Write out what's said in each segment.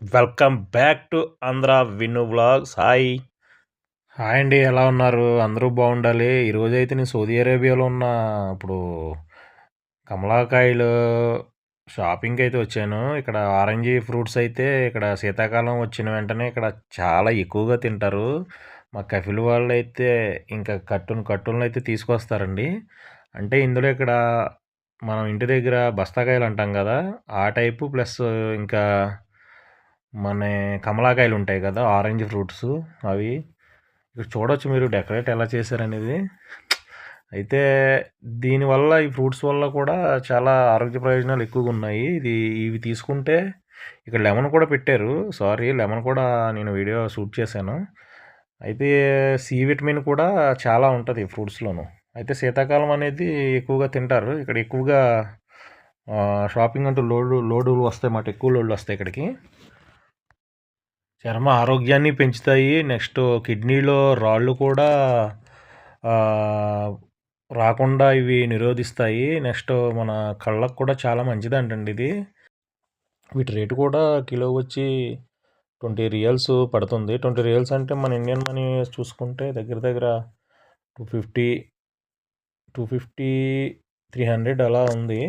Welcome back to Andhra విను blog hi. Hi అండి ఎలా ఉన్నారు? అందరూ బాగుండాలి. ఈరోజు అయితే నేను సౌదీ అరేబియాలో ఉన్న. ఇప్పుడు కమలాకాయలు షాపింగ్కి అయితే వచ్చాను. ఇక్కడ ఆరెంజ్ ఫ్రూట్స్ అయితే ఇక్కడ శీతాకాలం వచ్చిన వెంటనే ఇక్కడ చాలా ఎక్కువగా తింటారు. మా కఫిల్ వాళ్ళు అయితే ఇంకా కట్టును కట్టులను అయితే తీసుకొస్తారండి. అంటే ఇందులో ఇక్కడ మనం ఇంటి దగ్గర బస్తాకాయలు అంటాం కదా ఆ టైపు ప్లస్ ఇంకా మన కమలాకాయలు ఉంటాయి కదా ఆరెంజ్ ఫ్రూట్స్ అవి. ఇక్కడ చూడొచ్చు మీరు డెకరేట్ ఎలా చేశారనేది. అయితే దీనివల్ల ఈ ఫ్రూట్స్ వల్ల కూడా చాలా ఆరోగ్య ప్రయోజనాలు ఎక్కువగా ఉన్నాయి. ఇది ఇవి తీసుకుంటే ఇక్కడ లెమన్ కూడా పెట్టారు. సారీ లెమన్ కూడా నేను వీడియో షూట్ చేశాను. అయితే సి విటమిన్ కూడా చాలా ఉంటుంది ఫ్రూట్స్లోను. అయితే శీతాకాలం అనేది ఎక్కువగా తింటారు. ఇక్కడ ఎక్కువగా షాపింగ్ అంటూ లోడు లోడులు వస్తాయి మాట ఎక్కువ లోడ్లు వస్తాయి ఇక్కడికి. చర్మ ఆరోగ్యాన్ని పెంచుతాయి. నెక్స్ట్ కిడ్నీలో రాళ్ళు కూడా రాకుండా ఇవి నిరోధిస్తాయి. నెక్స్ట్ మన కళ్ళకు కూడా చాలా మంచిది అంటండి ఇది. వీటి రేటు కూడా కిలో వచ్చి ట్వంటీ రియల్స్ పడుతుంది. ట్వంటీ రియల్స్ అంటే మన ఇండియన్ మనీ చూసుకుంటే దగ్గర దగ్గర two fifty two fifty three hundred అలా ఉంది.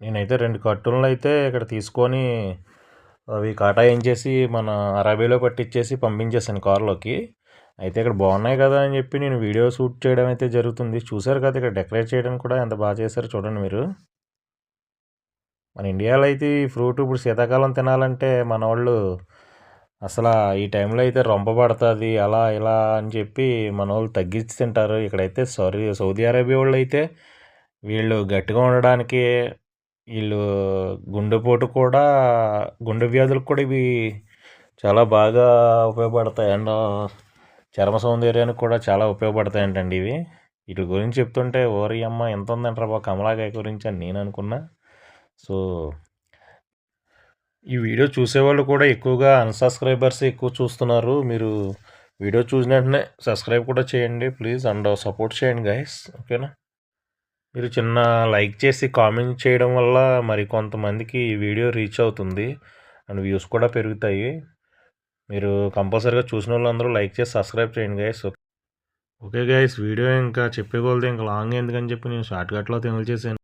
నేనైతే రెండు కట్టులను అయితే ఇక్కడ తీసుకొని అవి కాటాయించేసి మన అరబీలో పట్టించేసి పంపించేసాను కార్లోకి. అయితే ఇక్కడ బాగున్నాయి కదా అని చెప్పి నేను వీడియో షూట్ చేయడం అయితే జరుగుతుంది. చూసారు కదా ఇక్కడ డెకరేట్ చేయడం కూడా ఎంత బాగా చేశారు చూడండి మీరు. మన ఇండియాలో అయితే ఈ ఫ్రూట్ ఇప్పుడు శీతాకాలం తినాలంటే మన వాళ్ళు అసలు ఈ టైంలో అయితే రొంప పడుతుంది అలా ఇలా అని చెప్పి మన వాళ్ళు తగ్గించి తింటారు. ఇక్కడైతే సారీ సౌదీ అరేబియా వాళ్ళు అయితే వీళ్ళు గట్టిగా ఉండడానికి వీళ్ళు గుండెపోటు కూడా గుండె వ్యాధులకు కూడా ఇవి చాలా బాగా ఉపయోగపడతాయి. అండ్ చర్మ సౌందర్యానికి కూడా చాలా ఉపయోగపడతాయంటండి ఇవి. వీటి గురించి చెప్తుంటే ఓరి అమ్మ ఎంత ఉందంటారా బాబు కమలాకాయ గురించి అని నేను అనుకున్నా. సో ఈ వీడియో చూసేవాళ్ళు కూడా ఎక్కువగా అన్సబ్స్క్రైబర్స్ ఎక్కువ చూస్తున్నారు. మీరు వీడియో చూసిన వెంటనే సబ్స్క్రైబ్ కూడా చేయండి ప్లీజ్ అండ్ సపోర్ట్ చేయండి గైస్ ఓకేనా మీరు చిన్న లైక్ చేసి కామెంట్ చేయడం వల్ల మరి కొంతమందికి ఈ వీడియో రీచ్ అవుతుంది అండ్ వ్యూస్ కూడా పెరుగుతాయి. మీరు కంపల్సరీగా చూసిన వాళ్ళందరూ లైక్ చేసి సబ్స్క్రైబ్ చేయండి గైస్ ఓకే. గైస్ వీడియో ఇంకా చెప్పేకోలేదు ఇంకా లాంగ్ ఎందుకని చెప్పి నేను షార్ట్కట్లో తెలియజేసాను